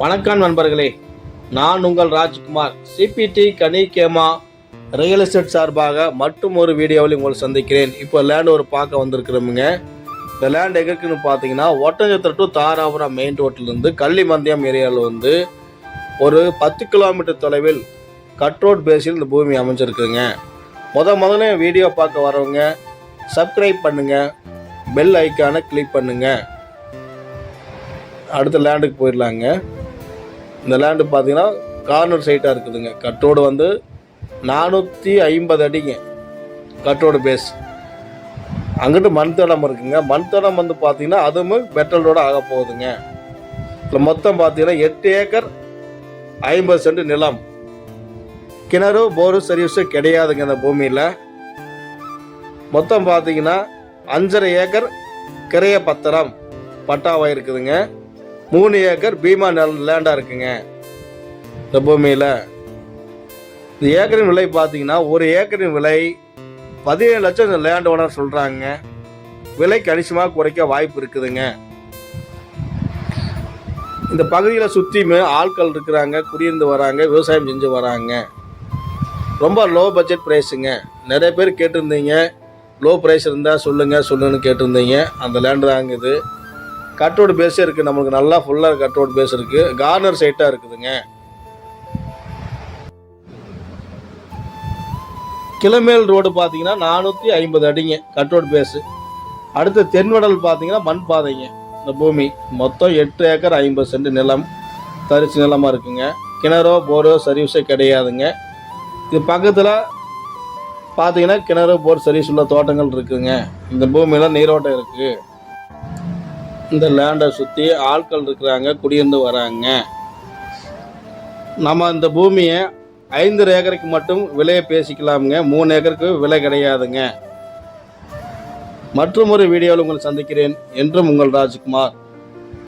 வணக்கம் நண்பர்களே. நான் உங்கள் ராஜ்குமார். சிபிடி கனிகேமா ரியல் எஸ்டேட் சார்பாக மற்றும் ஒரு வீடியோவில் உங்களை சந்திக்கிறேன். இப்போ லேண்ட் ஒரு பார்க்க வந்திருக்கிறோமுங்க. இந்த லேண்ட் எங்கேருக்குன்னு பார்த்தீங்கன்னா ஒட்டஞ்சத்திர டு தாராபுரம் மெயின் ரோட்டிலிருந்து கள்ளிமந்தியம் ஏரியாவில் வந்து ஒரு பத்து கிலோமீட்டர் தொலைவில் கட் ரோட் பேஸில் இந்த பூமி அமைஞ்சிருக்குங்க. முத முதல்ல வீடியோ பார்க்க வரவங்க சப்ஸ்கிரைப் பண்ணுங்கள் பெல் ஐக்கானை கிளிக் பண்ணுங்கள் அடுத்த லேண்டுக்கு போயிடலாங்க. இந்த லேண்டு பார்த்தீங்கன்னா கார்னர் சைட்டாக இருக்குதுங்க. கட்டோடு வந்து நானூற்றி ஐம்பது அடிங்க. கட்டோடு பேஸ் அங்கிட்டு மண் தடம் இருக்குங்க. மண் தடம் வந்து பார்த்தீங்கன்னா அதுவும் மெட்டல் ரோடு ஆக போகுதுங்க. இதில் மொத்தம் பார்த்தீங்கன்னா எட்டு ஏக்கர் ஐம்பது சென்ட் நிலம். கிணறு போரு சர்வீஸு கிடையாதுங்க இந்த பூமியில். மொத்தம் பார்த்தீங்கன்னா அஞ்சரை ஏக்கர் கிரைய பத்திரம் பட்டாவாக இருக்குதுங்க. மூணு ஏக்கர் பீமா நெல் லேண்டாக இருக்குங்க. இந்த பூமியில் இந்த ஏக்கரின் விலை பார்த்தீங்கன்னா ஒரு ஏக்கரின் விலை பதினேழு லட்சம் இந்த லேண்ட் ஓனர் சொல்கிறாங்க விலை கணிசமாக குறைக்க வாய்ப்பு இருக்குதுங்க. இந்த பகுதியில் சுற்றியுமே ஆட்கள் இருக்கிறாங்க குடியிருந்து வராங்க விவசாயம் செஞ்சு வராங்க. ரொம்ப லோ பட்ஜெட் ப்ரைஸுங்க நிறைய பேர் கேட்டிருந்தீங்க. லோ ப்ரைஸ் இருந்தால் சொல்லுங்கள் சொல்லுன்னு கேட்டிருந்தீங்க. அந்த லேண்டு தாங்க இது. கட்டோடு பேஸே இருக்குது நம்மளுக்கு நல்லா ஃபுல்லாக கட்டோடு பேஸ் இருக்குது கார்னர் சைட்டாக இருக்குதுங்க. கிளமேல் ரோடு பார்த்தீங்கன்னா நானூற்றி ஐம்பது அடிங்க கட்டோடு பேஸு அடுத்து தென்வடல் பார்த்தீங்கன்னா மண் பாதைங்க. இந்த பூமி. மொத்தம் எட்டு ஏக்கர் ஐம்பது சென்ட் நிலம். தரிசு நிலமாக இருக்குங்க. கிணறோ போரோ சர்வீஸே கிடையாதுங்க. இது பக்கத்தில் பார்த்தீங்கன்னா கிணறு போர் சர்வீஸ் உள்ள தோட்டங்கள் இருக்குதுங்க இந்த பூமியில் நீரோட்டம் இருக்குது இந்த லேண்டை சுற்றி ஆட்கள் இருக்கிறாங்க குடியிருந்து வராங்க. நம்ம இந்த பூமியை ஐந்து ஏக்கருக்கு மட்டும் விலையை பேசிக்கலாமுங்க. மூணு ஏக்கருக்கு விலை கிடையாதுங்க. மற்றும் ஒரு வீடியோவில் உங்களை சந்திக்கிறேன். என்றும் உங்கள் ராஜ்குமார்.